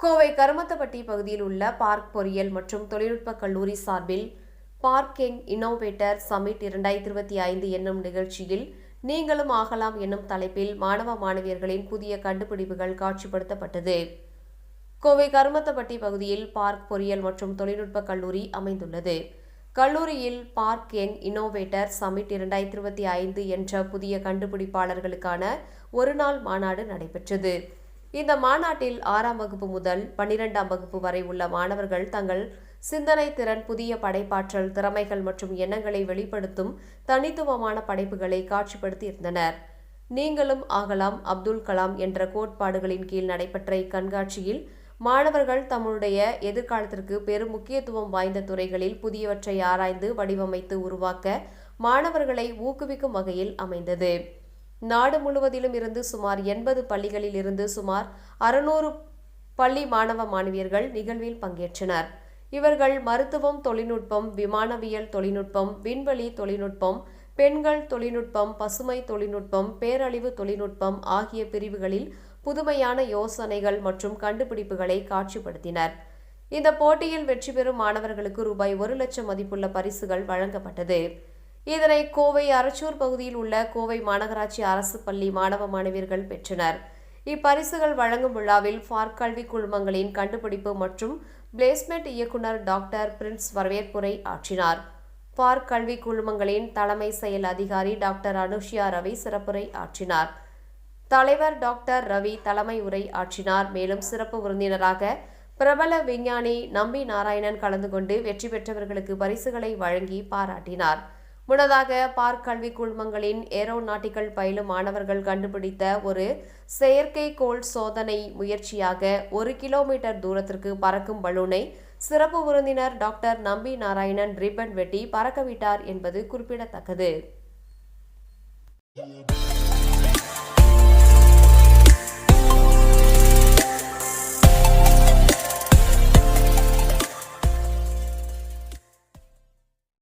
கோவை கருமத்தப்பட்டி பகுதியில் உள்ள பார்க் பொறியியல் மற்றும் தொழில்நுட்ப கல்லூரி சார்பில் பார்க்கிங் இன்னோவேட்டர் சமிட் இரண்டாயிரத்தி இருபத்தி ஐந்து என்னும் நிகழ்ச்சியில் நீங்களும் ஆகலாம் என்னும் தலைப்பில் மாணவ மாணவியர்களின் புதிய கண்டுபிடிப்புகள் காட்சிப்படுத்தப்பட்டது. கோவை கருமத்தப்பட்டி பகுதியில் பார்க் பொறியியல் மற்றும் தொழில்நுட்ப கல்லூரி அமைந்துள்ளது. கல்லூரியில் பார்க் எங் இன்னோவேட்டர் சமிட் இரண்டாயிரத்தி இருபத்தி ஐந்து என்ற புதிய கண்டுபிடிப்பாளர்களுக்கான ஒருநாள் மாநாடு நடைபெற்றது. இந்த மாநாட்டில் ஆறாம் வகுப்பு முதல் பன்னிரெண்டாம் வகுப்பு வரை உள்ள மாணவர்கள் தங்கள் சிந்தனை திறன் புதிய படைப்பாற்றல் திறமைகள் மற்றும் எண்ணங்களை வெளிப்படுத்தும் தனித்துவமான படைப்புகளை காட்சிப்படுத்தியிருந்தனர். நீங்களும் ஆகலாம் அப்துல் கலாம் என்ற கோட்பாடுகளின் கீழ் நடைபெற்ற இக்கண்காட்சியில் மாணவர்கள் தம்முடைய எதிர்காலத்திற்கு பெரும் முக்கியத்துவம் வாய்ந்த துறைகளில் புதியவற்றை ஆராய்ந்து வடிவமைத்து உருவாக்க மாணவர்களை ஊக்குவிக்கும் வகையில் அமைந்தது. நாடு முழுவதிலும் இருந்து சுமார் எண்பது பள்ளிகளில் இருந்து சுமார் அறுநூறு பள்ளி மாணவ மாணவியர்கள் நிகழ்வில் பங்கேற்றனர். இவர்கள் மருத்துவம் தொழில்நுட்பம் விமானவியல் தொழில்நுட்பம் விண்வெளி தொழில்நுட்பம் பெண்கள் தொழில்நுட்பம் பசுமை தொழில்நுட்பம் பேரழிவு தொழில்நுட்பம் ஆகிய பிரிவுகளில் புதுமையான யோசனைகள் மற்றும் கண்டுபிடிப்புகளை காட்சிப்படுத்தினர். இந்த போட்டியில் வெற்றி பெறும் மாணவர்களுக்கு ரூபாய் ஒரு லட்சம் மதிப்புள்ள பரிசுகள் வழங்கப்பட்டது. இதனை கோவை அரச்சூர் பகுதியில் உள்ள கோவை மாநகராட்சி அரசு பள்ளி மாணவ மாணவியர்கள் பெற்றனர். இப்பரிசுகள் வழங்கும் விழாவில் பார்க்கல்வி குழுமங்களின் கண்டுபிடிப்பு மற்றும் பிளேஸ்மெண்ட் இயக்குனர் டாக்டர் பிரின்ஸ் வரவேற்புரை ஆற்றினார். பார்க் கல்வி குழுமங்களின் தலைமை செயல் அதிகாரி டாக்டர் அனுஷியா ரவி சிறப்புரை ஆற்றினார். தலைவர் டாக்டர் ரவி தலைமை உரை ஆற்றினார். மேலும் சிறப்பு விருந்தினராக பிரபல விஞ்ஞானி நம்பி நாராயணன் கலந்து கொண்டு வெற்றி பெற்றவர்களுக்கு பரிசுகளை வழங்கி பாராட்டினார். முன்னதாக பார்க் கல்வி குழுமங்களின் ஏரோநாட்டிக்கல் பயிலும் மாணவர்கள் கண்டுபிடித்த ஒரு செயற்கைக்கோள் சோதனை முயற்சியாக ஒரு கிலோமீட்டர் தூரத்திற்கு பறக்கும் பலூனை சிறப்பு விருந்தினர் டாக்டர் நம்பி நாராயணன் ரிப்பன் வெட்டி பறக்கவிட்டார் என்பது குறிப்பிடத்தக்கது.